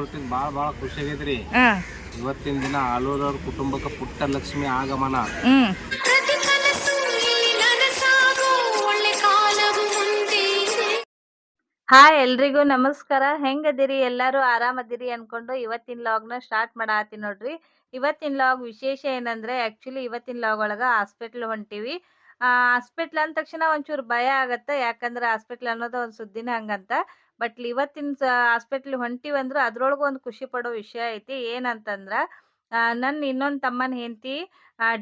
ಹೊರಟಿದ್ ಭಾಳ ಭಾಳ ಖುಷಿ ಆಗೈತ್ರಿ ಹಾಂ. ಇವತ್ತಿನ ದಿನ ಆಲೂರವ್ರ ಕುಟುಂಬಕ್ಕೆ ಪುಟ್ಟ ಲಕ್ಷ್ಮಿ ಆಗಮನ. ಹಾ ಪ್ರತಿ ಕನಸು ಇಲ್ಲಿ ನನಸಾಗೋ ಒಳ್ಳೆ ಕಾಲವು ಮುಂದೆ ಹಾಯ್ ಎಲ್ರಿಗೂ ನಮಸ್ಕಾರ. ಹೆಂಗದಿರಿ? ಎಲ್ಲರೂ ಆರಾಮದಿರಿ ಅನ್ಕೊಂಡು ಇವತ್ತಿನ ಲಾಗ್ನ ಸ್ಟಾರ್ಟ್ ಮಾಡಾತೀನಿ ನೋಡ್ರಿ. ಇವತ್ತಿನ ಲಾಗ್ ವಿಶೇಷ ಏನಂದ್ರೆ ಆಕ್ಚುಲಿ ಇವತ್ತಿನ ಲಾಗ್ ಒಳಗ ಹಾಸ್ಪಿಟ್ಲ್ ಹೊಂಟಿವಿ. ಹಾಸ್ಪಿಟ್ಲ್ ಅಂದ ತಕ್ಷಣ ಒಂಚೂರು ಭಯ ಆಗತ್ತೆ. ಯಾಕಂದ್ರೆ ಹಾಸ್ಪಿಟ್ಲ್ ಅನ್ನೋದು ಒಂದು ಸುದ್ದಿನ ಹಂಗಂತ. ಬಟ್ ಇವತ್ತಿನ ಹಾಸ್ಪಿಟ್ಲ್ ಹೊಂಟಿವಿ ಅಂದ್ರೆ ಅದ್ರೊಳಗೂ ಒಂದು ಖುಷಿ ಪಡೋ ವಿಷಯ ಐತಿ. ಏನಂತಂದ್ರೆ ನನ್ನ ಇನ್ನೊಂದು ತಮ್ಮನ ಹೆಂಡತಿ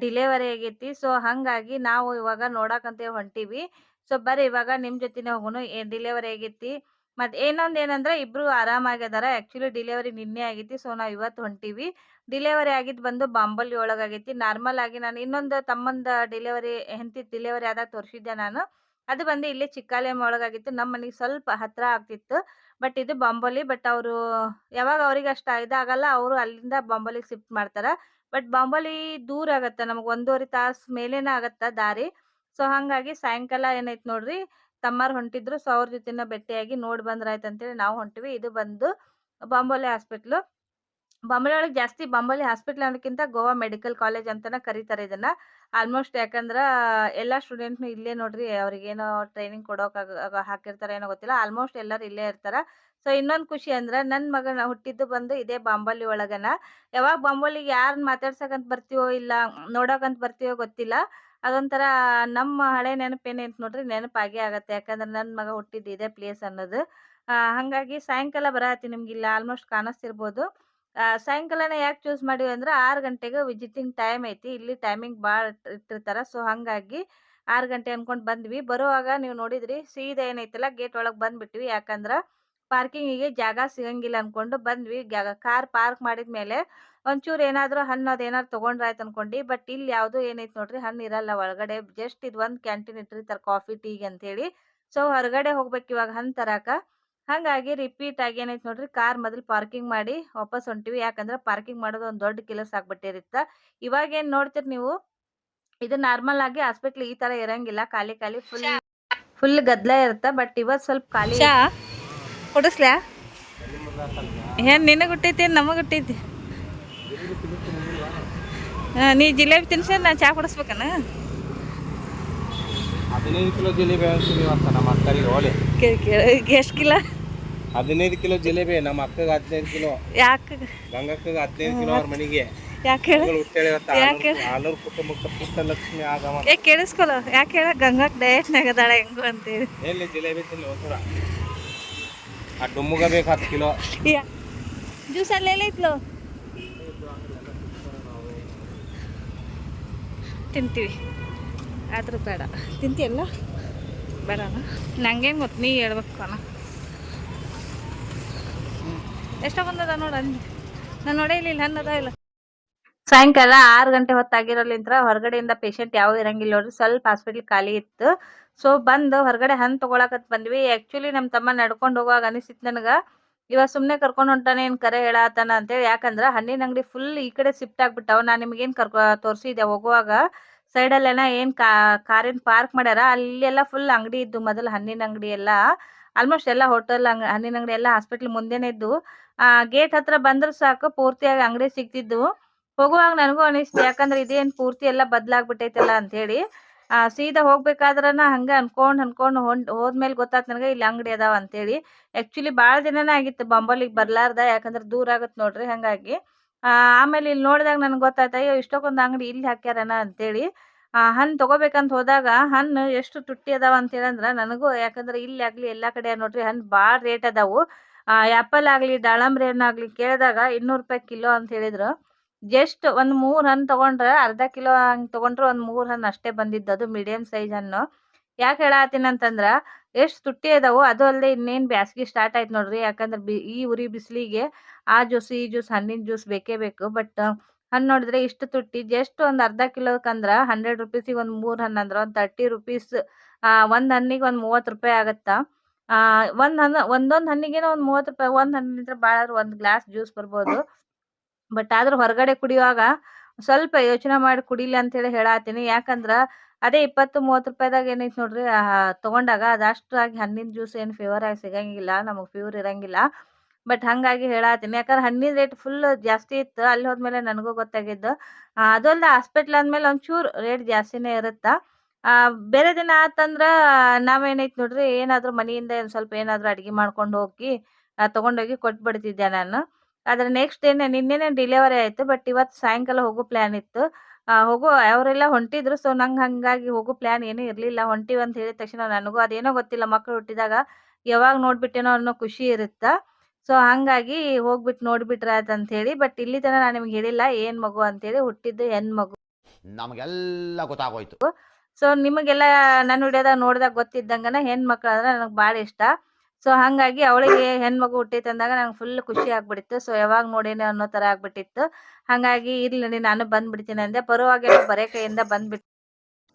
ಡಿಲೆವರಿ ಆಗೈತಿ. ಸೊ, ಹಾಗಾಗಿ ನಾವು ಇವಾಗ ನೋಡಕಂತ ಹೊಂಟಿವಿ. ಸೊ, ಬರ್ರಿ ಇವಾಗ ನಿಮ್ಮ ಜೊತೆನೆ ಹೋಗೋಣ. ಏನ್ ಡಿಲೆವರಿ ಆಗೈತಿ. ಮತ್ತು ಏನೊಂದು ಏನಂದ್ರೆ, ಇಬ್ರು ಆರಾಮಾಗ್ಯದಾರ. ಆ್ಯಕ್ಚುಲಿ ಡಿಲೆವರಿ ನಿನ್ನೆ ಆಗೈತಿ. ಸೊ, ನಾವು ಇವತ್ತು ಹೊಂಟಿವಿ. ಡಿಲೆವರಿ ಆಗಿದ್ದು ಬಂದು ಬಾಂಬಲ್ಲಿ ಒಳಗಾಗೈತಿ. ನಾರ್ಮಲ್ ಆಗಿ ನಾನು ಇನ್ನೊಂದು ತಮ್ಮಂದ ಡಿಲೆವರಿ, ಹೆಂಡತಿ ಡಿಲೆವರಿ ಆದಾಗ ತೋರಿಸಿದ್ದೆ ನಾನು. ಅದು ಬಂದು ಇಲ್ಲಿ ಚಿಕ್ಕಾಲೆಮ್ ಒಳಗಾಗಿತ್ತು. ನಮ್ಮ ಮನೆಗೆ ಸ್ವಲ್ಪ ಹತ್ರ ಆಗ್ತಿತ್ತು. ಬಟ್ ಇದು ಬಾಂಬೋಲಿ. ಬಟ್ ಅವರು ಯಾವಾಗ ಅವ್ರಿಗೆ ಅಷ್ಟು ಇದಾಗಲ್ಲ ಅವರು ಅಲ್ಲಿಂದ ಬಾಂಬೋಲಿಗೆ ಶಿಫ್ಟ್ ಮಾಡ್ತಾರೆ. ಬಟ್ ಬಾಂಬೋಲಿ ದೂರ ಆಗತ್ತೆ. ನಮಗೆ ಒಂದೂವರೆ ತಾಸು ಮೇಲೇನ ಆಗತ್ತ ದಾರಿ. ಸೊ, ಹಾಗಾಗಿ ಸಾಯಂಕಾಲ ಏನೈತೆ ನೋಡ್ರಿ, ತಮ್ಮಾರ್ ಹೊಂಟಿದ್ರು. ಸೊ, ಅವ್ರ ಜೊತೆನ ಭೇಟಿಯಾಗಿ ನೋಡಿ ಬಂದ್ರಾಯ್ತು ಅಂತೇಳಿ ನಾವು ಹೊಂಟಿವಿ. ಇದು ಬಂದು ಬಾಂಬೋಲಿ ಹಾಸ್ಪಿಟ್ಲು. ಬಾಂಬೋಲಿ ಒಳಗೆ ಜಾಸ್ತಿ ಬಾಂಬೋಲಿ ಹಾಸ್ಪಿಟ್ಲ್ ಅನ್ನೋಕ್ಕಿಂತ ಗೋವಾ ಮೆಡಿಕಲ್ ಕಾಲೇಜ್ ಅಂತಾನೆ ಕರೀತಾರೆ ಇದನ್ನ. ಆಲ್ಮೋಸ್ಟ್ ಯಾಕಂದ್ರೆ ಎಲ್ಲ ಸ್ಟೂಡೆಂಟ್ನು ಇಲ್ಲೇ ನೋಡ್ರಿ ಅವ್ರಿಗೇನೋ ಟ್ರೈನಿಂಗ್ ಕೊಡೋಕೆ ಹಾಕಿರ್ತಾರೆ ಏನೋ ಗೊತ್ತಿಲ್ಲ. ಆಲ್ಮೋಸ್ಟ್ ಎಲ್ಲರೂ ಇಲ್ಲೇ ಇರ್ತಾರೆ. ಸೊ, ಇನ್ನೊಂದು ಖುಷಿ ಅಂದ್ರೆ ನನ್ನ ಮಗನ ಹುಟ್ಟಿದ್ದು ಬಂದು ಇದೇ ಬಾಂಬಲ್ಲಿ ಒಳಗನ. ಯಾವಾಗ ಬಾಂಬಲ್ಲಿಗೆ ಯಾರನ್ನ ಮಾತಾಡ್ಸಕಂತ ಬರ್ತೀವೋ ಇಲ್ಲ ನೋಡೋಕಂತ ಬರ್ತೀವೋ ಗೊತ್ತಿಲ್ಲ. ಅದೊಂಥರ ನಮ್ಮ ಹಳೆ ನೆನಪೇನೈತೆ ನೋಡ್ರಿ ನೆನಪಾಗೇ ಆಗತ್ತೆ. ಯಾಕಂದ್ರೆ ನನ್ನ ಮಗ ಹುಟ್ಟಿದ್ದು ಇದೇ ಪ್ಲೇಸ್ ಅನ್ನೋದು. ಹಾಗಾಗಿ ಸಾಯಂಕಾಲ ಬರತ್ತಿ ನಿಮ್ಗೆ ಇಲ್ಲ ಆಲ್ಮೋಸ್ಟ್ ಕಾಣಿಸ್ತಿರ್ಬೋದು. ಸಾಯಂಕಾಲನೇ ಯಾಕೆ ಚೂಸ್ ಮಾಡಿವಿ ಅಂದ್ರೆ ಆರು ಗಂಟೆಗೆ ವಿಸಿಟಿಂಗ್ ಟೈಮ್ ಐತಿ. ಇಲ್ಲಿ ಟೈಮಿಂಗ್ ಭಾಳ ಇಟ್ಟಿರ್ತಾರೆ. ಸೊ ಹಾಗಾಗಿ ಆರು ಗಂಟೆ ಅನ್ಕೊಂಡು ಬಂದ್ವಿ. ಬರುವಾಗ ನೀವು ನೋಡಿದ್ರಿ ಸೀದಾ ಏನೈತಲ್ಲ ಗೇಟ್ ಒಳಗೆ ಬಂದ್ಬಿಟ್ವಿ. ಯಾಕಂದ್ರೆ ಪಾರ್ಕಿಂಗಿಗೆ ಜಾಗ ಸಿಗಂಗಿಲ್ಲ ಅನ್ಕೊಂಡು ಬಂದ್ವಿ. ಕಾರ್ ಪಾರ್ಕ್ ಮಾಡಿದ ಮೇಲೆ ಒಂಚೂರು ಏನಾದರೂ ಹಣ್ಣು ಅದೇನಾದ್ರು ತೊಗೊಂಡ್ರಾಯ್ತು ಅನ್ಕೊಂಡು. ಬಟ್ ಇಲ್ಲಿ ಯಾವುದು ಏನೈತೆ ನೋಡ್ರಿ ಹಣ್ಣು ಇರಲ್ಲ ಒಳಗಡೆ. ಜಸ್ಟ್ ಇದು ಒಂದು ಕ್ಯಾಂಟೀನ್ ಇಟ್ಟಿರ್ತಾರೆ ಕಾಫಿ ಟೀಗೆ ಅಂತೇಳಿ ಸೊ ಹೊರಗಡೆ ಹೋಗ್ಬೇಕು ಇವಾಗ ಹಣ್ಣು ತರಾಕ. ಹಾಗಾಗಿ ರಿಪೀಟ್ ಆಗಿ ಏನೈತೆ ನೋಡ್ರಿ ಕಾರ್ ಮೊದಲು ಪಾರ್ಕಿಂಗ್ ಮಾಡಿ ವಾಪಸ್ ಹೊಂಟಿವಿ. ಯಾಕಂದ್ರೆ ಪಾರ್ಕಿಂಗ್ ಮಾಡೋದು ಒಂದು ದೊಡ್ಡ ಕೆಲಸ ಆಗ್ಬಿಟ್ಟಿರುತ್ತ. ಇವಾಗ ಏನ್ ನೋಡ್ತೀರಿ ನೀವು? ಇದು ನಾರ್ಮಲ್ ಆಗಿ ಹಾಸ್ಪಿಟ್ಲ್ ಈ ತರ ಇರಂಗಿಲ್ಲ. ಖಾಲಿ ಖಾಲಿ ಫುಲ್ ಫುಲ್ ಗದ್ಲ ಇರುತ್ತೆ ಬಟ್ ಇವತ್ತು ಸ್ವಲ್ಪ ಖಾಲಿ ಏನ್ ನಿನಗೆ ಹುಟ್ಟೈತಿ ನಮಗೆ ಹುಟ್ಟೈತಿ? ನೀ ಜಿಲೇಬಿ ತಿನ್ಸ ನಾ ಚಾ ಕುಡಿಸ್ಬೇಕನ? ಹದಿನೈದು ಕಿಲೋ ಜಿಲೇಬಿ ಎಷ್ಟು ಕಿಲೋ? ಹದಿನೈದು ಕಿಲೋ ಜಿಲೇಬಿ ನಮ್ಮ ಅಕ್ಕಗೆ ಹದಿನೈದು ಕಿಲೋ. ಯಾಕೆ? ಗಂಗಕ್ಕಗೆ ಹದಿನೈದು ಕಿಲೋ ಅವ್ರ ಮನೆಗೆ. ಯಾಕೆ ಯಾಕೆ? ಆಲೂರ್- ಕುಟುಂಬಕ್ಕೆ ಏ ಕೇಳಿಸ್ಕೊಲ್ಲ ಯಾಕೆ ಹೇಳ? ಡಯಟ್ನಾಗ ಅದಾಳ ಹೆಂಗು ಅಂತೇಳಿ. ಎಲ್ಲಿ ಜಿಲೇಬಿ ಹೋಗ್ತಾರ ಆ ಡುಮ್ಮುಗ ಬೇಕು ಹತ್ತು ಕಿಲೋ. ಜ್ಯೂಸ್ ತಿಂತೀವಿ. ಆದ್ರೂ ಬೇಡ. ತಿಂತೀಯಲ್ಲ? ಬೇಡ ನಂಗೆ ಗೊತ್ತು ನೀ ಹೇಳ್ಬೇಕು ಅಣ್ಣ ಎಷ್ಟ ಬಂದದ ನೋಡ ನಾನು ನೋಡೇ ಇಲ್ಲ ಹಣ್ಣದ ಇಲ್ಲ. ಸಾಯಂಕಾಲ ಆರು ಗಂಟೆ ಹೊತ್ತಾಗಿರೋಲಿಂತ್ರ ಹೊರಗಡೆಯಿಂದ ಪೇಷಂಟ್ ಯಾವ ಇರಂಗಿಲ್ಲ ನೋಡ್ರಿ. ಸ್ವಲ್ಪ ಹಾಸ್ಪಿಟ್ಲ್ ಖಾಲಿ ಇತ್ತು. ಸೊ ಬಂದು ಹೊರಗಡೆ ಹಣ್ಣು ತೊಗೊಳಕತ್ ಬಂದ್ವಿ. ಆ್ಯಕ್ಚುಲಿ ನಮ್ಮ ತಮ್ಮ ನಡ್ಕೊಂಡು ಹೋಗುವಾಗ ಅನಿಸಿತ್ತು ನನಗೆ ಇವಾಗ ಸುಮ್ಮನೆ ಕರ್ಕೊಂಡು ಹೊಂಟಾನೆ, ಏನು ಕರೆ ಹೇಳತ್ತಾನ ಅಂತೇಳಿ. ಯಾಕಂದ್ರೆ ಹಣ್ಣಿನ ಅಂಗಡಿ ಫುಲ್ ಈ ಕಡೆ ಶಿಫ್ಟ್ ಆಗ್ಬಿಟ್ಟಾವ. ನಾನು ನಿಮ್ಗೇನು ಕರ್ಕೊ ತೋರಿಸಿದ್ದೆ ಹೋಗುವಾಗ. ಸೈಡಲ್ಲೆಲ್ಲ ಏನು ಕಾ ಕಾರಿನ ಪಾರ್ಕ್ ಮಾಡ್ಯಾರ. ಅಲ್ಲೆಲ್ಲ ಫುಲ್ ಅಂಗಡಿ ಇದ್ದು ಮೊದಲು ಹಣ್ಣಿನ ಅಂಗಡಿ ಎಲ್ಲ. ಆಲ್ಮೋಸ್ಟ್ ಎಲ್ಲ ಹೋಟೆಲ್ ಹಣ್ಣಿನ ಅಂಗಡಿ ಎಲ್ಲ ಹಾಸ್ಪಿಟ್ಲ್ ಮುಂದೆನೇ ಇದ್ದು. ಗೇಟ್ ಹತ್ರ ಬಂದ್ರೆ ಸಾಕು ಪೂರ್ತಿಯಾಗಿ ಅಂಗಡಿ ಸಿಗ್ತಿದ್ವು. ಹೋಗುವಾಗ ನನಗೂ ಅನಿಸ್ತು ಯಾಕಂದ್ರೆ ಇದೇನು ಪೂರ್ತಿ ಎಲ್ಲ ಬದಲಾಗ್ಬಿಟ್ಟೈತಲ್ಲ ಅಂತೇಳಿ ಆ, ಸೀದಾ ಹೋಗ್ಬೇಕಾದ್ರನ ಹಂಗ ಅನ್ಕೊಂಡ್ ಅನ್ಕೊಂಡ್ ಹೊಂಡ್ ಹೋದ್ಮೇಲೆ ಗೊತ್ತಾತ್ ನನಗೆ ಇಲ್ಲಿ ಅಂಗಡಿ ಅದಾವ ಅಂತೇಳಿ ಆಕ್ಚುಲಿ ಭಾಳ ದಿನನೇ ಆಗಿತ್ತು ಬಾಂಬಲಿಗೆ ಬರ್ಲಾರ್ದ ಯಾಕಂದ್ರೆ ದೂರ ಆಗುತ್ತೆ ನೋಡ್ರಿ ಹಂಗಾಗಿ. ಆ, ಆಮೇಲೆ ಇಲ್ಲಿ ನೋಡಿದಾಗ ನನಗೆ ಗೊತ್ತಾಯ್ತ ಅಯ್ಯೋ ಇಷ್ಟಕ್ಕೊಂದು ಅಂಗಡಿ ಇಲ್ಲಿ ಹಾಕ್ಯಾರನ ಅಂತೇಳಿ ಆ, ಹಣ್ಣು ತಗೋಬೇಕಂತ ಹೋದಾಗ ಹಣ್ಣು ಎಷ್ಟು ತುಟ್ಟಿ ಅದಾವ ಅಂತ ಹೇಳಂದ್ರ ನನಗೂ ಯಾಕಂದ್ರೆ ಇಲ್ಲಿ ಆಗಲಿ ಎಲ್ಲಾ ಕಡೆ ನೋಡ್ರಿ ಹಣ್ಣು ಭಾಳ ರೇಟ್ ಅದಾವು. ಆ್ಯಪಲ್ ಆಗಲಿ, ದಾಳಂಬ್ರಿ ಹಣ್ಣಾಗಲಿ ಕೇಳಿದಾಗ ಇನ್ನೂರು ರೂಪಾಯಿ ಕಿಲೋ ಅಂತ ಹೇಳಿದ್ರು. ಜಸ್ಟ್ ಒಂದು ಮೂರು ಹಣ್ಣು ತೊಗೊಂಡ್ರೆ ಅರ್ಧ ಕಿಲೋ ಹಂಗೆ ತೊಗೊಂಡ್ರೆ ಒಂದು ಮೂರು ಹಣ್ಣು ಅಷ್ಟೇ ಬಂದಿದ್ದು ಅದು ಮೀಡಿಯಮ್ ಸೈಜ್ ಹಣ್ಣು. ಯಾಕೆ ಹೇಳತ್ತೀನಂತಂದ್ರೆ ಎಷ್ಟು ತುಟ್ಟಿ ಅದಾವು ಅದು ಅಲ್ಲದೆ ಇನ್ನೇನು ಬ್ಯಾಸ್ಗೆ ಸ್ಟಾರ್ಟ್ ಆಯ್ತು ನೋಡ್ರಿ. ಯಾಕಂದ್ರೆ ಬಿ ಈ ಉರಿ ಬಿಸಿಲಿಗೆ ಆ ಜ್ಯೂಸ್ ಈ ಜ್ಯೂಸ್ ಹಣ್ಣಿನ ಜ್ಯೂಸ್ ಬೇಕೇ ಬೇಕು. ಬಟ್ ಹಣ್ಣು ನೋಡಿದ್ರೆ ಇಷ್ಟು ತುಟ್ಟಿ. ಜಸ್ಟ್ ಒಂದು ಅರ್ಧ ಕಿಲೋಕ್ಕಂದ್ರೆ ಹಂಡ್ರೆಡ್ ರುಪೀಸಿಗೆ ಒಂದು ಮೂರು ಹಣ್ಣು ಅಂದ್ರೆ ಒಂದು ತರ್ಟಿ ರುಪೀಸ್ ಒಂದು ಹಣ್ಣಿಗೆ ಒಂದು ಮೂವತ್ತು ರೂಪಾಯಿ ಆಗತ್ತಾ? ಒಂದು ಹಣ್ಣು ಒಂದೊಂದ್ ಹಣ್ಣಿಗೇನೋ ಒಂದು ಮೂವತ್ತು ರೂಪಾಯಿ ಒಂದ್ ಹಣ್ಣಿನಿಂದ ಬಾಳ ಒಂದ್ ಗ್ಲಾಸ್ ಜ್ಯೂಸ್ ಬರ್ಬೋದು. ಬಟ್ ಆದ್ರ ಹೊರಗಡೆ ಕುಡಿಯುವಾಗ ಸ್ವಲ್ಪ ಯೋಚನೆ ಮಾಡಿ ಕುಡಿಲಿ ಅಂತ ಹೇಳಿ ಹೇಳತ್ತೀನಿ ಯಾಕಂದ್ರ ಅದೇ ಇಪ್ಪತ್ತು ಮೂವತ್ತು ರೂಪಾಯಿದಾಗ ಏನೈತ್ ನೋಡ್ರಿ ಆ, ತಗೊಂಡಾಗ ಆಗಿ ಹಣ್ಣಿನ ಜ್ಯೂಸ್ ಏನ್ ಫೇವರ್ ಆಗಿ ಸಿಗಂಗಿಲ್ಲ ನಮಗೆ ಪ್ಯೂರ್ ಇರಂಗಿಲ್ಲ. ಬಟ್ ಹಂಗಾಗಿ ಹೇಳಾತೀನಿ. ಯಾಕಂದ್ರೆ ಹಣ್ಣಿನ ರೇಟ್ ಫುಲ್ ಜಾಸ್ತಿ ಇತ್ತು ಅಲ್ಲಿ ಹೋದ್ಮೇಲೆ ನನಗೂ ಗೊತ್ತಾಗಿದ್ದು. ಅದೊಂದು ಹಾಸ್ಪಿಟ್ಲ್ ಅಂದ್ಮೇಲೆ ಒಂಚೂರು ರೇಟ್ ಜಾಸ್ತಿನೇ ಇರುತ್ತಾ? ಆ, ಬೇರೆ ದಿನ ಆತಂದ್ರ ನಾವೇನೈತ್ ನೋಡ್ರಿ ಏನಾದ್ರು ಮನೆಯಿಂದ ಸ್ವಲ್ಪ ಏನಾದ್ರು ಅಡಿಗೆ ಮಾಡ್ಕೊಂಡು ಹೋಗಿ ತಗೊಂಡೋಗಿ ಕೊಟ್ಬಿಡ್ತಿದ್ದೆ ನಾನು. ಆದ್ರೆ ನೆಕ್ಸ್ಟ್ ಡೇನೆ ನಿನ್ನೆನೆ ಡಿಲಿವರಿ ಆಯ್ತು ಬಟ್ ಇವತ್ತು ಸಾಯಂಕಾಲ ಹೋಗೋ ಪ್ಲಾನ್ ಇತ್ತು. ಹೋಗೋ ಅವರೆಲ್ಲ ಹೊಂಟಿದ್ರು ಸೊ ನಂಗೆ ಹಂಗಾಗಿ ಹೋಗೋ ಪ್ಲಾನ್ ಏನೂ ಇರಲಿಲ್ಲ. ಹೊಂಟಿವಿ ಅಂತ ಹೇಳಿದ ತಕ್ಷಣ ನನಗೂ ಅದೇನೋ ಗೊತ್ತಿಲ್ಲ ಮಕ್ಕಳು ಹುಟ್ಟಿದಾಗ ಯಾವಾಗ ನೋಡ್ಬಿಟ್ಟೇನೋ ಅನ್ನೋ ಖುಷಿ ಇರುತ್ತಾ. ಸೊ ಹಂಗಾಗಿ ಹೋಗ್ಬಿಟ್ಟು ನೋಡ್ಬಿಟ್ರ ಅಂತ ಹೇಳಿ ಬಟ್ ಇಲ್ಲಿ ತನಕ ನಾನು ನಿಮ್ಗೆ ಹೇಳಿಲ್ಲ ಏನ್ ಮಗು ಅಂತೇಳಿ ಹುಟ್ಟಿದ್ದು ಹೆಣ್ ಮಗು ನಮಗೆಲ್ಲ ಗೊತ್ತಾಗೋಯ್ತು. ಸೊ ನಿಮಗೆಲ್ಲ ನನ್ನ ಹಿಡಿಯೋದಾಗ ನೋಡಿದಾಗ ಗೊತ್ತಿದ್ದಂಗನ ಹೆಣ್ಮಕ್ಳು ಅಂದ್ರೆ ನನಗೆ ಭಾಳ ಇಷ್ಟ. ಸೊ ಹಂಗಾಗಿ ಅವಳಿಗೆ ಹೆಣ್ಮಗು ಹುಟ್ಟೈತೆ ಅಂದಾಗ ನಂಗೆ ಫುಲ್ ಖುಷಿ ಆಗ್ಬಿಟ್ಟಿತ್ತು ಸೊ ಯಾವಾಗ ನೋಡೇನೆ ಅನ್ನೋ ತರ ಆಗ್ಬಿಟ್ಟಿತ್ತು. ಹಂಗಾಗಿ ಇರ್ಲಿ ನಾನು ಬಂದ್ಬಿಡ್ತೀನಿ ಅಂದೆ. ಪರವಾಗಿಲ್ಲ, ಬರೇ ಕೈಯಿಂದ ಬಂದ್ಬಿಟ್ಟು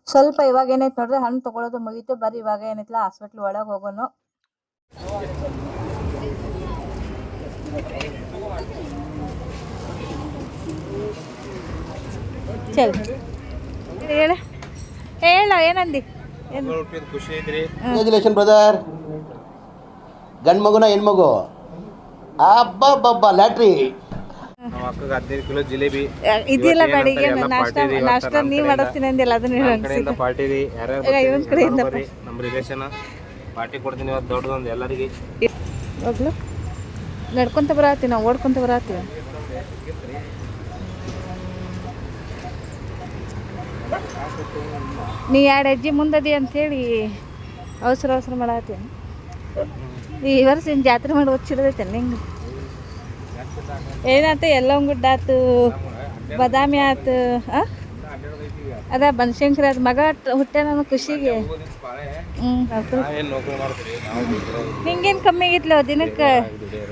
ಸ್ವಲ್ಪ ಇವಾಗ ಏನೈತೆ ನೋಡ್ರಿ ಹಣ್ಣು ತಗೊಳ್ಳೋದು ಮುಗೀತು. ಬರ್ರಿ, ಇವಾಗ ಏನೈತಿಲ್ಲ ಹಾಸ್ಪಿಟ್ಲ್ ಒಳಗೆ ಹೋಗೋನು ಹೇಳ. ಹೇಳ ಏನಂದಿ? ಕಂಗ್ರ್ಯಾಚುಲೇಷನ್ ಬ್ರದರ್ ಗಂಡು ಮಗುನ ಹೆಣ್ಮಗು. ಲ್ಯಾಟ್ರಿ. ಅಕ್ಕಗೆ ಕಿಲೋ ಜಿಲೇಬಿ. ಇದಿಲ್ಲ ಎಲ್ಲ ನಾಷ್ಟ ನಾಷ್ಟ ನಮ್ಮ ನೀ ಕಡೆಯಿಂದ. ಮಾಡಿಸ್ತೀನಿ ಅಂದಿಲ್ಲ ಅದನ್ನ ಹೇಳು ಪಾರ್ಟಿ ರೀ ಇವನ್ ಕಡೆಯಿಂದ ನಮ್ಮ ರಿಲೇಷನ್ ಪಾರ್ಟಿ ಕೊಡ್ತೀನಿ ಇವತ್ತು ದೊಡ್ಡದೊಂದು ಎಲ್ಲರಿಗೆ. ಹೋಗ್ಲು. ನಡ್ಕೊಂತ ಬರತ್ತೀವಿ ನಾವು ಓಡ್ಕೊಂತ ಬರತ್ತೀವಿ. ನೀ ಎರಡು ಅಜ್ಜಿ ಮುಂದದಿ ಅಂತೇಳಿ ಅವಸರ ಅವಸರ ಮಾಡತ್ತೀನಿ. ಈ ವರ್ಷ ಏನು ಜಾತ್ರೆ ಮಾಡಿ ಒಚ್ಚಿಡದೈತೆ ನಿಂಗೆ? ಏನಾಯ್ತು ಎಲ್ಲೊಂದು ಗುಡ್ಡ ಆತು ಬಾದಾಮಿ ಆಯ್ತು ಆ? ಅದ ಬನಶಂಕರಿ ಅದು ಮಗ ಹುಟ್ಟೆ ನಾನು ಖುಷಿಗೆ. ಹ್ಞೂ ಹಿಂಗೇನು ಕಮ್ಮಿ ಆಗಿತ್ಲೋ ದಿನಕ್ಕೆ?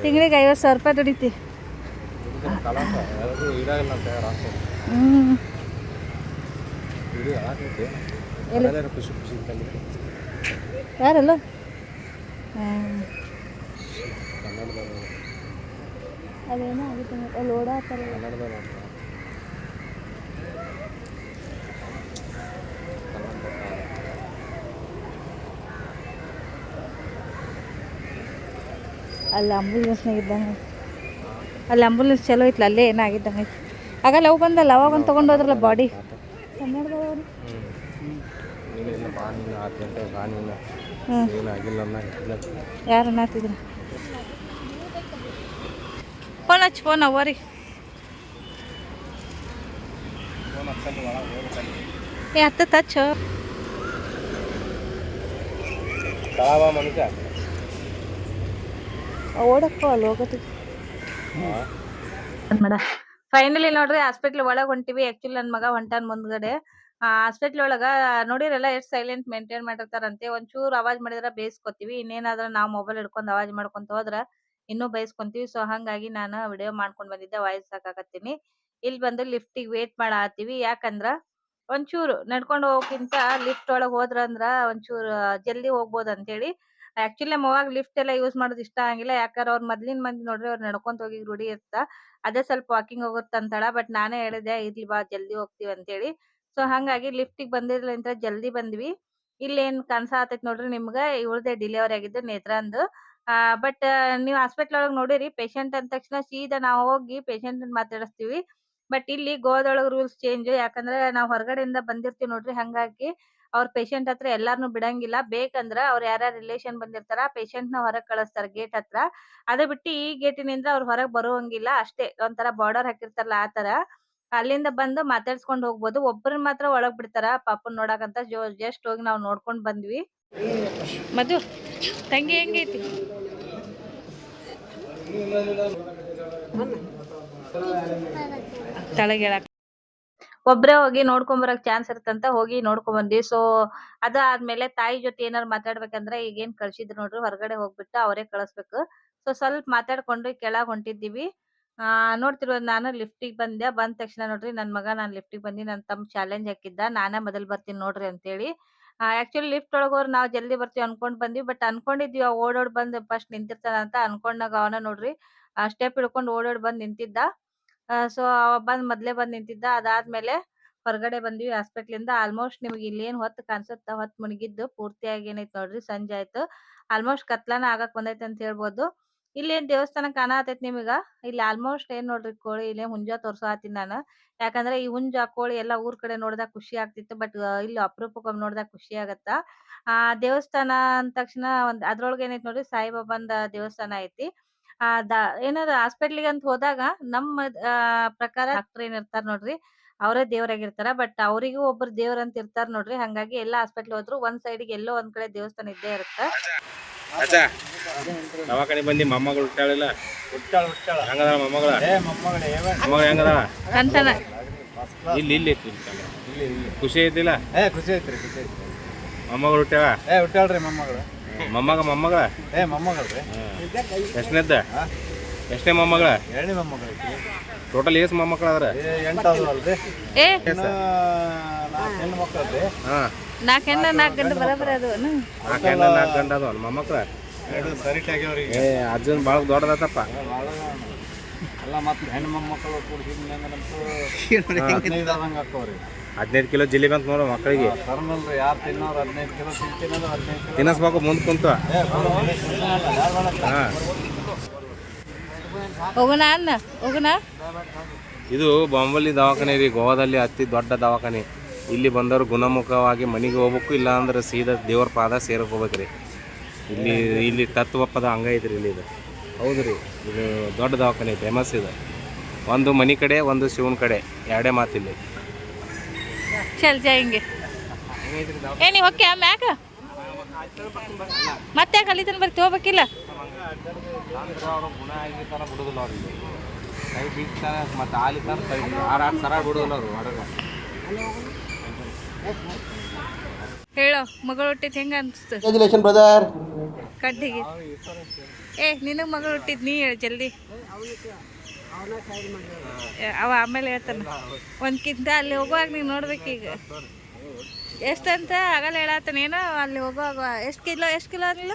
ತಿಂಗಳಿಗೆ ಐವತ್ತು ಸಾವಿರ ರೂಪಾಯಿ ದುಡಿತಿ. ಹ್ಞೂ ಇದು ಆಗೈತೆ ಎಲ್ಲಿ? ಎಲ್ಲರೂ ಖುಷಿ ಖುಷಿ ಇದ್ದಂಗೆ ಯಾರಲ್ಲ? ಅದೇನೋ ಆಗುತ್ತೆ ಅಲ್ಲಿ ಓಡಾಡ್ತಾರೆ. ಅಲ್ಲಿ ಆಂಬುಲೆನ್ಸ್ನಾಗ ಇದ್ದಂಗೆ ಅಲ್ಲಿ ಆಂಬುಲೆನ್ಸ್ ಚಲೋ ಐತ್ಲ ಅಲ್ಲೇ ಏನಾಗಿದ್ದಂಗೆ ಆಗಲ್ಲ ಅವು ಬಂದಲ್ಲ ಅವಾಗ ಒಂದು ತೊಗೊಂಡೋದ್ರಲ್ಲ ಬಾಡಿ ಕನ್ನಡದವರು ಹ್ಞೂ ಇಲ್ಲ ಇಲ್ಲ ಬಾ ನೀನು ಹತ್ತು ಗಂಟೆ ಬಾ ನೀನು ಏನು ಆಗಿಲ್ಲ ಅನ್ನ ಇಲ್ಲ ಯಾರು ಅನ್ನತ್ತಿದ್ರು ಫೋನ್ ಹಚ್ಚಿ ಫೋನ್ ಅವರಿ ಏ ಹತ್ತ ತಚ್ಚ. ಕಳಾವ ಓಡಕ್ಕೋ ಅಲ್ಲಿ ಹೋಗೋದು. ಮೇಡ. ಫೈನಲಿ ನೋಡ್ರಿ ಹಾಸ್ಪಿಟ್ಲ್ ಒಳಗ್ ಹೊಂಟಿವಿ. ಆಕ್ಚುಲಿ ನನ್ನ ಮಗ ಹೊಂಟಾನ್ ಮುಂದ್ಗಡೆ. ಹಾಸ್ಪಿಟ್ಲ್ ಒಳಗ ನೋಡಿರಲ್ಲ ಎಷ್ಟ್ ಸೈಲೆಂಟ್ ಮೇಂಟೈನ್ ಮಾಡಿರ್ತಾರಂತೆ. ಒಂಚೂರ್ ಅವಾಜ್ ಮಾಡಿದ್ರ ಬೇಯಿಸ್ಕೊತೀವಿ. ಇನ್ನೇನಾದ್ರ ನಾವ್ ಮೊಬೈಲ್ ಹಿಡ್ಕೊಂಡ್ ಅವಾಜ್ ಮಾಡ್ಕೊಂತ ಹೋದ್ರ ಇನ್ನೂ ಬೈಸ್ಕೊಂತೀವಿ ಸೊ ಹಂಗಾಗಿ ನಾನು ವಿಡಿಯೋ ಮಾಡ್ಕೊಂಡ್ ಬಂದಿದ್ದೆ. ವಾಯ್ಸ್ ಹಾಕಾಕತ್ತೀನಿ. ಇಲ್ಲಿ ಬಂದು ಲಿಫ್ಟಿಗೆ ವೇಟ್ ಮಾಡಾತೀವಿ ಯಾಕಂದ್ರ ಒಂಚೂರು ನಡ್ಕೊಂಡು ಹೋಗೋಕ್ಕಿಂತ ಲಿಫ್ಟ್ ಒಳಗ್ ಹೋದ್ರ ಅಂದ್ರ ಒಂಚೂರು ಜಲ್ದಿ ಹೋಗ್ಬೋದು ಅಂತೇಳಿ ಆಕ್ಚುಲಿ ನಮ್ಮ ಅವಾಗ ಲಿಫ್ಟ್ ಎಲ್ಲ ಯೂಸ್ ಮಾಡೋದು ಇಷ್ಟ ಆಗಿಲ್ಲ ಯಾಕಂದ್ರೆ ಅವ್ರ ಮೊದ್ಲಿನ ಮಂದಿ ನೋಡ್ರಿ ಅವ್ರು ನಡ್ಕೊಂತ ಹೋಗಿ ರೂಢಿ ಇರ್ತಾ. ಅದೇ ಸ್ವಲ್ಪ ವಾಕಿಂಗ್ ಹೋಗುತ್ತಂತಳ. ಬಟ್ ನಾನೇ ಹೇಳಿದೆ, ಇರ್ಲಿ ಬಾ, ಜಲ್ದಿ ಹೋಗ್ತೀವಿ ಅಂತೇಳಿ ಸೊ ಹಂಗಾಗಿ ಲಿಫ್ಟಿಗೆ ಬಂದಿರ್ಲಿಂತ ಜಲ್ದಿ ಬಂದ್ವಿ. ಇಲ್ಲೇನ್ ಕನ್ಸಾತೈತ್ ನೋಡ್ರಿ ನಿಮ್ಗ, ಇವಳ್ದೆ ಡಿಲಿವರಿ ಆಗಿದ್ದು ನೇತ್ರಂದು. ಬಟ್ ನೀವು ಹಾಸ್ಪಿಟಲ್ ಒಳಗ್ ನೋಡಿರಿ ಪೇಷಂಟ್ ಅಂದ ತಕ್ಷಣ ಸೀದಾ ನಾವ್ ಹೋಗಿ ಪೇಷಂಟ್ ಮಾತಾಡಿಸ್ತೀವಿ. ಬಟ್ ಇಲ್ಲಿ ಗೋವಾದೊಳಗ್ ರೂಲ್ಸ್ ಚೇಂಜ್ ಯಾಕಂದ್ರೆ ನಾವ್ ಹೊರಗಡೆಯಿಂದ ಬಂದಿರ್ತೀವಿ ನೋಡ್ರಿ, ಹಂಗಾಗಿ ಅವ್ರ ಪೇಷಂಟ್ ಹತ್ರ ಎಲ್ಲಾರ್ನು ಬಿಡಂಗಿಲ್ಲ. ಬೇಕಂದ್ರ ಅವ್ರ ಯಾರ ರಿಲೇಷನ್ ಬಂದಿರ್ತಾರ ಪೇಷಂಟ್ನ ಹೊರಗ್ ಕಳಿಸ್ತಾರ ಗೇಟ್ ಹತ್ರ. ಅದೇ ಬಿಟ್ಟು ಈ ಗೇಟಿನಿಂದ ಅವ್ರ ಹೊರಗ್ ಬರುವಂಗಿಲ್ಲ ಅಷ್ಟೇ. ಒಂಥರ ಬಾರ್ಡರ್ ಹಾಕಿರ್ತಾರಲ್ಲ ಆ ತರ ಅಲ್ಲಿಂದ ಬಂದು ಮಾತಾಡ್ಸ್ಕೊಂಡ್ ಹೋಗ್ಬೋದು. ಒಬ್ಬರನ್ನ ಮಾತ್ರ ಒಳಗ್ ಬಿಡ್ತಾರ? ಪಾಪನ್ ನೋಡಕಂತ ಜಸ್ಟ್ ಹೋಗಿ ನಾವ್ ನೋಡ್ಕೊಂಡ್ ಬಂದ್ವಿ. ಮಧು, ತಂಗಿ ಹೆಂಗೈತಿ? ಒಬ್ರೆ ಒಬ್ರೇ ಹೋಗಿ ನೋಡ್ಕೊಂಡ್ ಬರಕ್ ಚಾನ್ಸ್ ಇರ್ತಂತ ಹೋಗಿ ನೋಡ್ಕೊಂಡ್ ಬಂದ್ವಿ. ಸೊ ಅದಾದ್ಮೇಲೆ ತಾಯಿ ಜೊತೆ ಏನಾರು ಮಾತಾಡ್ಬೇಕಂದ್ರೆ ಈಗ ಏನ್ ಕಳ್ಸಿದ್ರು ನೋಡ್ರಿ, ಹೊರಗಡೆ ಹೋಗ್ಬಿಟ್ಟು ಅವರೇ ಕಳಿಸ್ಬೇಕು. ಸೊ ಸ್ವಲ್ಪ ಮಾತಾಡ್ಕೊಂಡು ಕೆಳಗ್ ಹೊಂಟಿದ್ದೀವಿ. ಆ ನೋಡ್ತಿರೋದು ನಾನು ಲಿಫ್ಟಿಗೆ ಬಂದೆ. ಬಂದ ತಕ್ಷಣ ನೋಡ್ರಿ ನನ್ ಮಗ ನಾನ್ ಲಿಫ್ಟಿಗೆ ಬಂದಿ ನನ್ ತಮ್ಮ ಚಾಲೆಂಜ್ ಹಾಕಿದ್ದ. ನಾನೇ ಮೊದಲ್ ಬರ್ತೀನಿ ನೋಡ್ರಿ ಅಂತೇಳಿ. ಆಕ್ಚುಲಿ ಲಿಫ್ಟ್ ಒಳಗ್ ನಾವು ಜಲ್ದಿ ಬರ್ತೀವಿ ಅನ್ಕೊಂಡ್ ಬಂದ್ವಿ. ಬಟ್ ಅನ್ಕೊಂಡಿದ್ವಿ ಓಡೋಡ್ ಬಂದ್ ಫಸ್ಟ್ ನಿಂತಿರ್ತಾನ ಅಂತ ಅನ್ಕೊಂಡಾಗ ಅವನ ನೋಡ್ರಿ ಸ್ಟೆಪ್ ಹಿಡ್ಕೊಂಡ್ ಓಡೋಡ್ ಬಂದ್ ನಿಂತಿದ್ದ. ಸೊ ಅವ ಬಂದ್ ಮೊದ್ಲೇ ಬಂದ್ ನಿಂತಿದ್ದ. ಅದಾದ್ಮೇಲೆ ಹೊರಗಡೆ ಬಂದ್ವಿ ಹಾಸ್ಪಿಟ್ಲಿಂದ ಆಲ್ಮೋಸ್ಟ್ ನಿಮ್ಗೆ ಇಲ್ಲಿ ಏನ್ ಹೊತ್ತು ಕಾಣಿಸುತ್ತ, ಹೊತ್ತು ಮುಣಗಿದ್ದು. ಪೂರ್ತಿಯಾಗಿ ಏನೈತ್ ನೋಡ್ರಿ ಸಂಜೆ ಆಯ್ತು. ಆಲ್ಮೋಸ್ಟ್ ಕತ್ಲಾನ ಆಗಕ್ ಬಂದೈತೆ ಅಂತ ಹೇಳ್ಬೋದು. ಇಲ್ಲಿ ಏನ್ ದೇವಸ್ಥಾನ ಕಾಣತೈತಿ ನಿಮಗ? ಇಲ್ಲಿ ಆಲ್ಮೋಸ್ಟ್ ಏನ್ ನೋಡ್ರಿ ಕೋಳಿ ಇಲ್ಲೇ ಹುಂಜ ತೋರ್ಸಾತೀನಿ ನಾನು. ಯಾಕಂದ್ರೆ ಈ ಹುಂಜ, ಕೋಳಿ ಎಲ್ಲಾ ಊರ್ ಕಡೆ ನೋಡಿದಾಗ ಖುಷಿ ಆಗ್ತಿತ್ತು ಬಟ್ ಇಲ್ಲಿ ಅಪರೂಪಕ್ಕೊಮ್ಮೆ ನೋಡಿದಾಗ ಖುಷಿ ಆಗತ್ತ? ಆ, ದೇವಸ್ಥಾನ ಅಂದ ತಕ್ಷಣ ಒಂದ್ ಅದ್ರೊಳಗೆ ಏನೈತಿ ನೋಡ್ರಿ ಸಾಯಿಬಾಬಾಂದ ದೇವಸ್ಥಾನ ಐತಿ. ಆ, ದ ಏನಾರ ಹಾಸ್ಪಿಟ್ಲಿಗೆ ಅಂತ ಹೋದಾಗ ನಮ್ಮ ಪ್ರಕಾರ ಡಾಕ್ಟರ್ ಏನ್ ಇರ್ತಾರ ನೋಡ್ರಿ, ಅವರೇ ದೇವರಾಗಿರ್ತಾರ ಬಟ್ ಅವರಿಗೂ ಒಬ್ರು ದೇವ್ರ ಅಂತ ಇರ್ತಾರ ನೋಡ್ರಿ, ಹಂಗಾಗಿ ಎಲ್ಲಾ ಹಾಸ್ಪಿಟ್ಲ್ ಹೋದ್ರು ಒಂದ್ ಸೈಡ್ಗೆ ಎಲ್ಲೋ ಒಂದ್ ಕಡೆ ದೇವಸ್ಥಾನ ಇದ್ದೇ ಇರುತ್ತೆ. ದವಾಖಾನೆ ಬಂದಿ ಮೊಮ್ಮಗಳು ಹುಟ್ಟಾಳಿಲ್ಲ ಹುಟ್ಟಾಳ ಹುಟ್ಟಾಳ ಹೆಂಗದ ಮೊಮ್ಮಗಳ? ಏ ಮೊಮ್ಮಗಳೇ ಹೆಂಗದ ಅಂತಾನ ಇಲ್ಲಿ ಇಲ್ಲಿ ಖುಷಿ ಐತಿಲ್ಲ? ಏ ಖುಷಿ ಐತ್ರಿ ಖುಷಿ ಐತ್ರಿ. ಮೊಮ್ಮಗಳು ಹುಟ್ಟ್ಯಾವ ಏ ಹುಟ್ಟಾಳ್ರಿ ಮೊಮ್ಮಗಳು. ಮೊಮ್ಮಗ ಮೊಮ್ಮಗಳ ಏ ಮೊಮ್ಮಗಳ್ರಿ. ಎಷ್ಟನೇದ್ದ? ಎಷ್ಟನೇ ಮೊಮ್ಮಗಳ? ಎರಡನೇ ಮೊಮ್ಮಗಳ ಟೋಟಲ್ ಏಸ್ ಮೊಮ್ಮಕ್ಕಳು ಅದ್ರ ಎಂಟು ಅಲ್ರಿ ಏ ನಾಲ್ಕು ಹೆಣ್ಣು ಮಕ್ಕಳ್ರಿ. ಹಾ. ನಾಲ್ಕ್ ಹೆಣ್ಣ ನಾಲ್ಕ್ ಬರಬರ ಅದು ನಾಲ್ಕು ಹೆಣ್ಣ ನಾಲ್ಕು ಗಂಡ ಅದು ಮೊಮ್ಮಕ್ಕಳ? ಏ ಅಜ್ಜನ್ ಭಾಳ ದೊಡ್ಡದತ್ತಪ್ಪ ಭಾಳ ಅಲ್ಲ ಮತ್ತೆ ಹೆಣ್ಣು ಮೊಮ್ಮಕ್ಕಳು ಕೂಡಿಸಿದ್ನಂತೂ ಹದಿನೈದು ಕಿಲೋ ಜಿಲೇಬಿ ಅಂತ ನೋಡು ಮಕ್ಕಳಿಗೆ. ತರನಲ್ರಿ ಯಾರು ತಿನ್ನೋರು ಹದಿನೈದು ಕಿಲೋ ತಿಂತಿನೋದು ಹದಿನೈದು ಕಿಲೋ. ತಿನ್ನಿಸ್ಬೇಕು ಮುಂದೆ ಕುಂತು. ಹೋಗೋಣ ಅನ್ನ ಹೋಗೋಣ ಇದು ಬಾಂಬಲ್ಲಿ ದವಾಖಾನೆ ರೀ ಗೋವಾದಲ್ಲಿ ಅತಿ ದೊಡ್ಡ ದವಾಖಾನೆ. ಇಲ್ಲಿ ಬಂದವರು ಗುಣಮುಖವಾಗಿ ಮನೆಗೆ ಹೋಗ್ಬೇಕು ಇಲ್ಲ ಅಂದ್ರೆ ಸೀದಾ ದೇವ್ರ ಪಾದ ಸೇರಕ್ಕೆ ಹೋಗ್ಬೇಕ್ರಿ ಇಲ್ಲಿ ಇಲ್ಲಿ ತತ್ವಪ್ಪದ ಹಂಗ ಐತ್ರಿ ಇಲ್ಲಿ ಇದು. ಹೌದು ರೀ. ಇದು ದೊಡ್ಡ ದವಾಖಾನೆ ಫೇಮಸ್ ಇದೆ. ಒಂದು ಮನೆ ಕಡೆ ಒಂದು ಶಿವನ ಕಡೆ ಎರಡೇ ಮಾತಿಲ್ಲಿ ಚಲ್ ಏ ನೀವ್ ಮ್ಯಾಗ ಮತ್ತೆ ಕಲಿತನ ಬರ್ತಿ ಹೋಗ್ಬೇಕಿಲ್ಲ ಮತ್ತೆ ಆಲಿ ಕೈ ತರ ಮತ್ತು ಆಲಿತಾರ ಕೈ ಆರು ಆರು ಸರ ಬಿಡುದಿಲ್ಲ ಅವರು ಹೊರಗೆ ಹೇಳೋ ಮಗಳು ಹುಟ್ಟಿದ್ ಹೆಂಗ ಅನ್ಸ್ತು? ಕಂಗ್ರ್ಯಾಚುಲೇಷನ್ ಬ್ರದರ್ ಕಡ್ಡಿಗೆ ಏ ನಿನಗ್ ಮಗಳು ಹುಟ್ಟಿದ್ ನೀ ಹೇಳು ಜಲ್ದಿ. ಅವ ಆಮೇಲೆ ಹೇಳ್ತಾನ. ಒಂದ್ಕಿಂತ ಅಲ್ಲಿ ಹೋಗುವಾಗ ನೀವ್ ನೋಡ್ಬೇಕೀಗ ಎಷ್ಟಂತ ಆಗಲ್ಲ ಹೇಳತ್ತಾನ ಏನೋ ಅಲ್ಲಿ ಹೋಗುವಾಗ ಎಷ್ಟು ಕಿಲೋ ಎಷ್ಟು ಕಿಲೋ ಆಗಲಿಲ್ಲ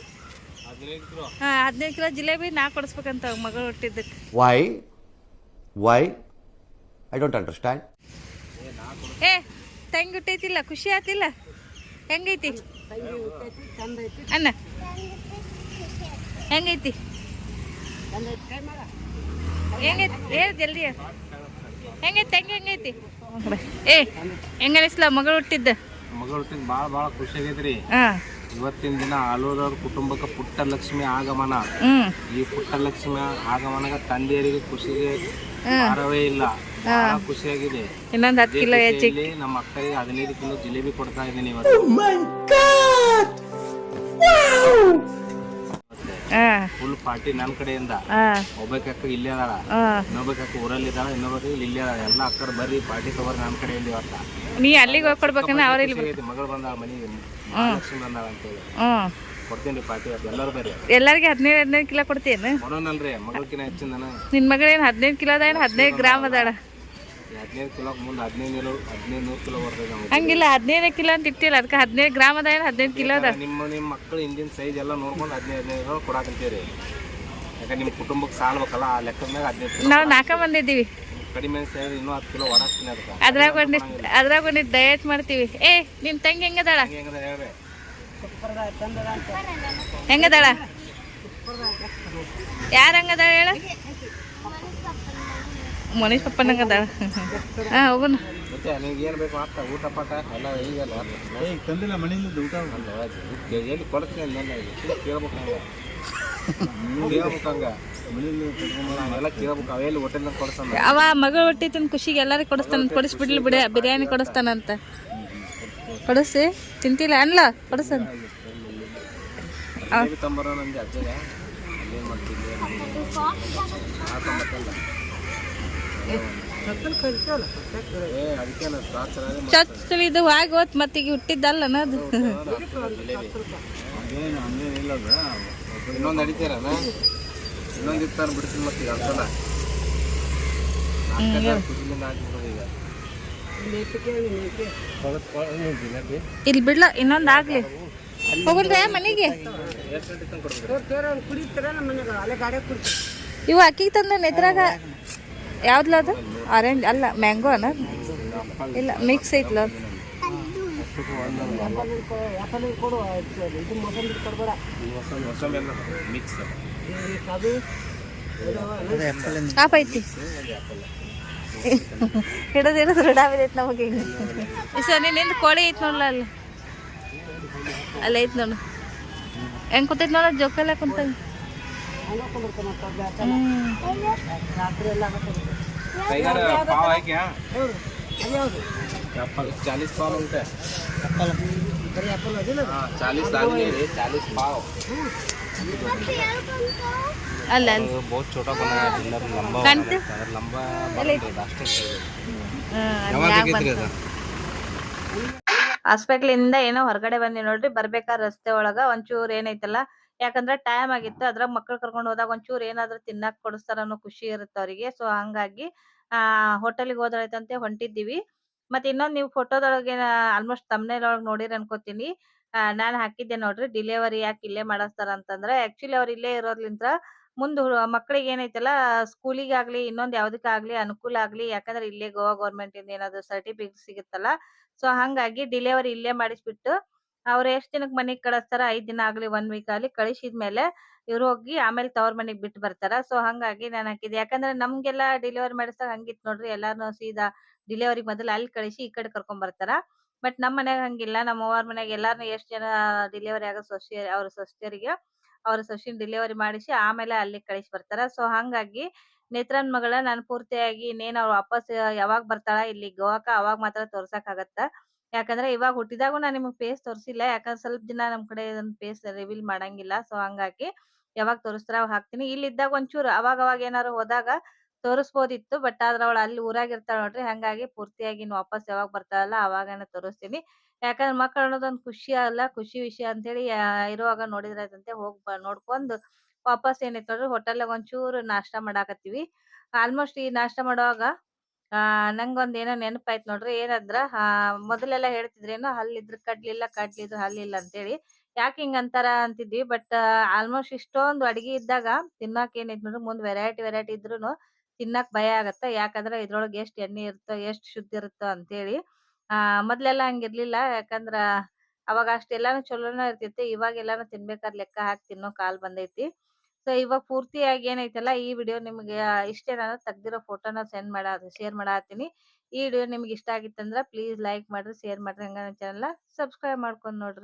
ಹಾ ಹದಿನೈದು ಕಿಲೋ ಜಿಲೇಬಿ ನಾ ಕೊಡಿಸ್ಬೇಕಂತ ಮಗಳು ಹುಟ್ಟಿದ್ದಕ್ಕೆ. Why why I don't understand ಏ ತಂಗಿ ಹುಟ್ಟೈತಿಲ್ಲ ಖುಷಿ ಆತಿಲ್ಲ? ಹೆಂಗೈತಿ? ಅಣ್ಣ. ಹೆಂಗೈತಿ? ಹೆಂಗೈತಿ? ಹೇಳು ಜಲ್ದಿ. ಹೆಂಗೈತಿ? ಹೆಂಗ ಹೆಂಗೈತಿ? ಏ ಹೆಂಗನಿಸ್ಲ ಮಗಳು ಹುಟ್ಟಿದ್ದ? ಮಗಳು ಹುಟ್ಟಿದ್ ಭಾಳ ಭಾಳ ಖುಷಿ ಆಗೈತ್ರಿ. ಇವತ್ತಿನ ದಿನ ಆಲೂರವ್ರ ಕುಟುಂಬಕ್ಕೆ ಪುಟ್ಟ ಲಕ್ಷ್ಮಿ ಆಗಮನ ಈ ಪುಟ್ಟ ಲಕ್ಷ್ಮಿ ಆಗಮನಗ ತಂದೆಯರಿಗೆ ಖುಷಿಗೆ ಭಾರವೇ ಇಲ್ಲ. ಬಹಳ ಖುಷಿಯಾಗಿದೆ. ಇನ್ನೊಂದು ಹತ್ತು ಕಿಲೋ ಹೆಚ್ಚಿಗೆ. ಖುಷಿಯಲ್ಲಿ ನಮ್ಮ ಅಕ್ಕರಿಗೆ ಹದಿನೈದು ಕಿಲೋ ಜಿಲೇಬಿ ಕೊಡ್ತಾ ಇದೀನಿ ಇವತ್ತು. ಫುಲ್ ಪಾರ್ಟಿ ನನ್ನ ಕಡೆಯಿಂದ. ಒಬ್ಬಕ್ಕೆ ಅಕ್ಕ ಇಲ್ಲೇ ಅದಾಳ. ಹಾ. ಇನ್ನೊಬ್ಬಕ್ಕೆ ಅಕ್ಕ ಊರಲ್ಲಿ ಇದ್ದಾಳ. ಇನ್ನೊಬ್ಬಕ್ಕೆ ಇಲ್ಲಿ ಇಲ್ಲೇ ಅದಾಳ. ಎಲ್ಲ ಅಕ್ಕರು ಬರ್ರಿ ಪಾರ್ಟಿ ತಗೋರಿ ನನ್ನ ಕಡೆಯಿಂದ ಇವತ್ತ. ನೀ ಅಲ್ಲಿಗೆ ಹೋಗಿ ಕೊಡ್ಬೇಕಂದ್ರೆ ಅವ್ರ ಇಲ್ಲಿ ಮಗಳು ಬಂದಾಳ ಮನೆಗೆ. ಮಹಾಲಕ್ಷ್ಮಿ ಬಂದಾಳ ಅಂತೇಳಿ. ಹೇಳಿ ಕೊಡ್ತೀನಿ ಪಾರ್ಟಿ ಎಲ್ಲರೂ ಬರ್ರಿ. ಎಲ್ಲರಿಗೆ ಹದಿನೈದು ಹದಿನೈದು ಕಿಲೋ ಕೊಡ್ತೀನಿ ಕೊಡೋನಲ್ರಿ ಮಗಳಕಿನ ಹೆಚ್ಚಿನ ನಾನು ನಿನ್ನ ಮಗಳೇನು ಹದಿನೈದು ಕಿಲೋ ಅದ ಏನು? ಹದಿನೈದು ಗ್ರಾಮ್ ಅದಾಳ. ಹದಿನೈದು ಕಿಲೋ ಮುಂದೆ ಹದಿನೈದು ಹದಿನೈದು ನೂರು ಕಿಲೋ ಬರ್ತದೆ ನಮಗೆ. ಹಂಗಿಲ್ಲ ಹದಿನೈದು ಕಿಲೋ ಅಂತ ಇಟ್ಟಿಲ್ಲ. ಅದಕ್ಕೆ ಹದಿನೈದು ಗ್ರಾಮ್ ಅದ ಏನು ಹದಿನೈದು ಕಿಲೋ ಅದ? ನಿಮ್ಮ ನಿಮ್ಮ ಮಕ್ಕಳು ಹಿಂದಿನ ಸೈಜ್ ಎಲ್ಲ ನೋಡ್ಕೊಂಡು ಹದಿನೈದು ಹದಿನೈದು ಕೊಡಾಕಂತೀರಿ ಯಾಕಂದ್ರೆ ನಿಮ್ಮ ಕುಟುಂಬಕ್ಕೆ ಸಾಲ್ಬೇಕಲ್ಲ ಆ ಲೆಕ್ಕದ ಮ್ಯಾಗ ಹದಿನೈದು ನಾವು ನಾಲ್ಕ ಬಂದಿದ್ದೀವಿ ಕಡಿಮೆ ಸೈಜ್ ಇನ್ನೂ ಹತ್ತು ಕಿಲೋ ಒಡಾಕ್ತೀನಿ ಅದಕ್ಕೆ. ಅದ್ರಾಗ ಒಂದಿಷ್ಟು ಅದ್ರಾಗ ಒಂದಿಷ್ಟು ಡಯಟ್ ಮಾಡ್ತೀವಿ. ಏ ನಿಮ್ಮ ತಂಗಿ ಹೆಂಗದಾಳ? ಹೆಂಗದ ಹೇಳ್ರಿ. ಹೆಂಗದಾಳ? ಯಾರು ಹಂಗದಾಳ ಹೇಳ? ಮನೀಶ್ ಪಪ್ಪನ ಹಂಗದಾಳ ಹಾಂ ಹೋಗೋಣ. ಮತ್ತೆ ನಿಮ್ಗೆ ಏನು ಬೇಕು ಆಗ್ತಾ ಊಟ ಪಾಠ ಎಲ್ಲ ಈಗಲ್ಲ ಏ ತಂದಿಲ್ಲ ಮನೆಯಿಂದ ಊಟ? ಎಲ್ಲಿ ಕೊಡ್ತೀನಿ ಅಂದಲ್ಲ ಕೇಳ್ಬೇಕಂಗ ಕೇಳ್ಬೇಕಂಗ ಎಲ್ಲ ಕೇಳ್ಬೇಕು ಅವೆಲ್ಲಿ ಹೋಟೆಲ್ನಾಗ ಅವ ಮಗಳು ಹುಟ್ಟಿತನ ಖುಷಿಗೆ ಎಲ್ಲರಿಗೂ ಕೊಡಿಸ್ತಾನ ಕೊಡಿಸ್ಬಿಡ್ಲಿ ಬಿಡ ಬಿರಿಯಾನಿ ಕೊಡಿಸ್ತಾನಂತ ಕೊಡಿಸಿ ತಿಂತಿಲ್ಲ ಅನ್ಲ ಕೊಡಿಸನ್ ಜಿಲೇಬಿ ತಂಬರೋ ನಂಗೆ ಅಜ್ಜಗ. ಮಾಡ್ತಿದ್ದೆ? ಹಾಕೊಂಬತ್ತಲ್ಲ ಏ ಅದಕ್ಕೆ ಟಾರ್ಚರ್ ಚೊಚ್ಚ ಇದು ಆಗಿ ಹೋತ್ ಮತ್ತೀಗ ಹುಟ್ಟಿದ್ದಲ್ಲ ಅನ್ನೋದು ಇನ್ನೊಂದು ಇನ್ನೊಂದು ಬಿಡ್ತೀನಿ ಮತ್ತೆ ಈಗ ಇಲ್ಲಿ ಬಿಡ್ಲ ಇನ್ನೊಂದು ಆಗ್ಲಿ. ಹೋಗುದ್ರೆ ಮನೆಗೆ? ಇವು ಅಕ್ಕಿಗೆ ತಂದ ಇದ್ರಾಗ ಯಾವ್ದಲ್ಲ ಅದು? ಆರೆಂಜ್ ಅಲ್ಲ ಮ್ಯಾಂಗೋ ಅನ್ನ ಇಲ್ಲ ಮಿಕ್ಸ್ ಐತ್ಲ ಆಪ್ ಐತಿ ಹಿಡದು ಹಿಡದು ರೂಢಾವಿದೈತೆ ನಮಗೆ ಈಗ. ಸರ್ ನಿನ್ನಿಂದ ಕೋಳಿ ಐತೆ ನೋಡಲ್ಲ ಅಲ್ಲಿ? ಅಲ್ಲಿ ಐತೆ ನೋಡು. ಹೆಂಗೆ ಕೂತೈತೆ ನೋಡ ಜೋಕಲ್ಲ ಕುಂತ ಎಲ್ಲ ಟೈಗರ್ ಹಾಸ್ಪಿಟ್ಲಿಂದ ಏನೋ ಹೊರಗಡೆ ಬಂದಿ ನೋಡ್ರಿ ಬರ್ಬೇಕಾದ್ರೆ ರಸ್ತೆ ಒಳಗ ಒಂಚೂರು ಏನೈತಲ್ಲ ಯಾಕಂದ್ರೆ ಟೈಮ್ ಆಗಿತ್ತು, ಅದ್ರಾಗ ಮಕ್ಕಳ್ ಕರ್ಕೊಂಡು ಹೋದಾಗ ಒಂಚೂರು ಏನಾದ್ರು ತಿನ್ನಕ್ ಕೊಡಿಸ್ತಾರ ಅನ್ನೋ ಖುಷಿ ಇರುತ್ತೆ ಅವರಿಗೆ. ಸೊ ಹಂಗಾಗಿ, ಆ ಹೋಟೆಲ್ಗೆ ಹೋದ್ರೈತಂತೆ ಹೊಂಟಿದ್ದೀವಿ. ಮತ್ತೆ ಇನ್ನೊಂದ್ ನೀವು ಫೋಟೋದೊಳಗೆ ಆಲ್ಮೋಸ್ಟ್ ತಮ್ಮನೇಲ್ ಒಳಗ್ ನೋಡಿರ್ ಅನ್ಕೋತೀನಿ. ನಾನ್ ಹಾಕಿದ್ದೆ ನೋಡ್ರಿ ಡಿಲಿವರಿ ಯಾಕೆ ಇಲ್ಲೇ ಮಾಡಿಸ್ತಾರ ಅಂತಂದ್ರೆ ಆಕ್ಚುಲಿ ಅವ್ರ ಇಲ್ಲೇ ಇರೋದ್ರಿಂದ ಮುಂದ್ ಮಕ್ಕಳಿಗೆ ಏನೈತಲ್ಲ, ಸ್ಕೂಲಿಗಾಗ್ಲಿ, ಇನ್ನೊಂದ್ ಯಾವ್ದಕ್ಕಾಗ್ಲಿ ಅನುಕೂಲ ಆಗ್ಲಿ, ಯಾಕಂದ್ರೆ ಇಲ್ಲೇ ಗೋವಾ ಗೌರ್ಮೆಂಟ್ ಇಂದ ಏನಾದ್ರು ಸರ್ಟಿಫಿಕೇಟ್ ಸಿಗುತ್ತಲ್ಲ. ಸೊ ಹಂಗಾಗಿ ಡಿಲಿವರಿ ಇಲ್ಲೇ ಮಾಡಿಸ್ಬಿಟ್ಟು ಅವ್ರು ಎಷ್ಟ್ ದಿನಕ್ ಮನೆಗ್ ಕಳಿಸ್ತಾರ? ಐದ್ ದಿನ ಆಗ್ಲಿ ಒನ್ ವೀಕ್ ಆಗ್ಲಿ ಕಳಿಸಿದ್ಮೇಲೆ ಇವ್ರು ಹೋಗಿ ಆಮೇಲೆ ತವ್ರ ಮನೆಗ್ ಬಿಟ್ಟು ಬರ್ತಾರ. ಸೊ ಹಂಗಾಗಿ ನಾನ್ ಹಾಕಿದ್ದೆ. ಯಾಕಂದ್ರೆ ನಮ್ಗೆಲ್ಲ ಡೆಲಿವರಿ ಮಾಡಿಸ್ದಾಗ ಹಂಗಿತ್ ನೋಡ್ರಿ ಎಲ್ಲಾರು ಸೀದಾ ಡಿಲಿವರಿ ಮೊದಲು ಅಲ್ಲಿ ಕಳಿಸಿ ಈ ಕಡೆ ಕರ್ಕೊಂಡ್ ಬರ್ತಾರ. ಬಟ್ ನಮ್ ಮನ್ಯಾಗ ಹಂಗಿಲ್ಲ. ನಮ್ಮ ಅವ್ರ ಮನ್ಯಾಗ ಎಲ್ಲಾರ್ನು ಎಷ್ಟ್ ಜನ ಡಿಲಿವರಿ ಆಗೋ ಸೊಸೆ ಅವ್ರ ಸೊಸೆಯರಿಗೆ, ಅವ್ರ ಸೊಸಿನ್ ಡೆಲಿವರಿ ಮಾಡಿಸಿ ಆಮೇಲೆ ಅಲ್ಲಿ ಕಳಿಸಿ ಬರ್ತಾರ. ಸೊ ಹಂಗಾಗಿ ನೇತ್ರನ್ ಮಗಳ ನಾನು ಪೂರ್ತಿಯಾಗಿ ಇನ್ನೇನ್ ಅವ್ರು ವಾಪಸ್ ಯಾವಾಗ ಬರ್ತಾಳ ಇಲ್ಲಿ ಗೋವಾಕ ಅವಾಗ ಮಾತ್ರ ತೋರ್ಸಕ್ ಆಗತ್ತ? ಯಾಕಂದ್ರೆ ಇವಾಗ ಹುಟ್ಟಿದಾಗೂ ನಾನು ನಿಮಗೆ ಫೇಸ್ ತೋರಿಸಿಲ್ಲ, ಯಾಕಂದ್ರೆ ಸ್ವಲ್ಪ ದಿನ ನಮ್ ಕಡೆ ಫೇಸ್ ರಿವೀಲ್ ಮಾಡಂಗಿಲ್ಲ ಸೊ ಹಂಗಾಗಿ ಯಾವಾಗ ತೋರಿಸ್ತಾರ ಅವಾಗ ಹಾಕ್ತೀನಿ. ಇಲ್ಲಿ ಇದ್ದಾಗ ಒಂಚೂರು ಅವಾಗ ಅವಾಗ ಏನಾರು ಹೋದಾಗ ತೋರಿಸ್ಬೋದಿತ್ತು ಬಟ್ ಆದ್ರ ಅವಳು ಅಲ್ಲಿ ಊರಾಗ ಇರ್ತಾಳ ನೋಡ್ರಿ, ಹಂಗಾಗಿ ಪೂರ್ತಿಯಾಗಿ ವಾಪಸ್ ಯಾವಾಗ ಬರ್ತಾಳಲ್ಲ ಅವಾಗನ ತೋರಿಸ್ತೀನಿ. ಯಾಕಂದ್ರೆ ಮಕ್ಕಳು ಅನ್ನೋದೊಂದ್ ಖುಷಿ ಅಲ್ಲ, ಖುಷಿ ವಿಷಯ ಅಂತೇಳಿ ಹೇಳಿ ಇರುವಾಗ ನೋಡಿದ್ರಾಯ್ತಂತೆ ಹೋಗ್ ನೋಡ್ಕೊಂಡು ವಾಪಸ್ ಏನೈತೆ ನೋಡ್ರಿ ಹೋಟೆಲ್ ಒಂಚೂರು ನಾಷ್ಟಾ ಮಾಡಾಕತ್ತೀವಿ. ಆಲ್ಮೋಸ್ಟ್ ಈ ನಾಷ್ಟಾ ಮಾಡುವಾಗ ಆ ನಂಗೊಂದ್ ಏನೋ ನೆನಪಾಯ್ತು ನೋಡ್ರಿ. ಏನಂದ್ರ, ಆ, ಮೊದಲೆಲ್ಲ ಹೇಳ್ತಿದ್ರೇನು, ಹಲ್ಲಿದ್ರ ಕಡ್ಲಿಲ್ಲ ಕಡ್ಲಿದ್ರ ಹಲ್ಲಿಲ್ಲ ಅಂತೇಳಿ. ಯಾಕೆ ಹಿಂಗ್ ಅಂತಾರ ಅಂತಿದ್ವಿ. ಬಟ್ ಆಲ್ಮೋಸ್ಟ್ ಇಷ್ಟೊಂದು ಅಡಿಗೆ ಇದ್ದಾಗ ತಿನ್ನಾಕ ಏನೈತ್ ನೋಡ್ರಿ, ಮುಂದ್ ವೆರೈಟಿ ವೆರೈಟಿ ಇದ್ರುನು ತಿನ್ನಾಕ್ ಭಯ ಆಗತ್ತ. ಯಾಕಂದ್ರ ಇದ್ರೊಳಗ್ ಎಷ್ಟ್ ಎಣ್ಣೆ ಇರುತ್ತೋ, ಎಷ್ಟ್ ಶುದ್ಧ ಇರುತ್ತೋ ಅಂತೇಳಿ. ಆ, ಮೊದ್ಲೆಲ್ಲಾ ಹಂಗಿರ್ಲಿಲ್ಲ. ಯಾಕಂದ್ರ ಅವಾಗ ಅಷ್ಟೆಲ್ಲಾನು ಚಲೋನ ಇರ್ತಿತ್ತು. ಇವಾಗ ಎಲ್ಲಾನು ತಿನ್ಬೇಕಾದ್ ಲೆಕ್ಕ ಹಾಕಿ ತಿನ್ನೋ ಕಾಲ್ ಬಂದೈತಿ. ಸೊ, ಇವಾಗ ಪೂರ್ತಿಯಾಗಿ ಏನೈತಲ್ಲ, ಈ ವಿಡಿಯೋ ನಿಮ್ಗೆ ಇಷ್ಟೇ ನಾನು ತೆಗ್ದಿರೋ ಫೋಟೋನ ಸೆಂಡ್ ಮಾಡ, ಶೇರ್ ಮಾಡತ್ತೀನಿ. ಈ ವಿಡಿಯೋ ನಿಮ್ಗೆ ಇಷ್ಟ ಆಗಿತ್ತಂದ್ರ, ಪ್ಲೀಸ್ ಲೈಕ್ ಮಾಡ್ರಿ, ಶೇರ್ ಮಾಡ್ರಿ ಹಂಗ ಚಾನಲ್ ಸಬ್ಸ್ಕ್ರೈಬ್ ಮಾಡ್ಕೊಂಡ್ ನೋಡ್ರಿ.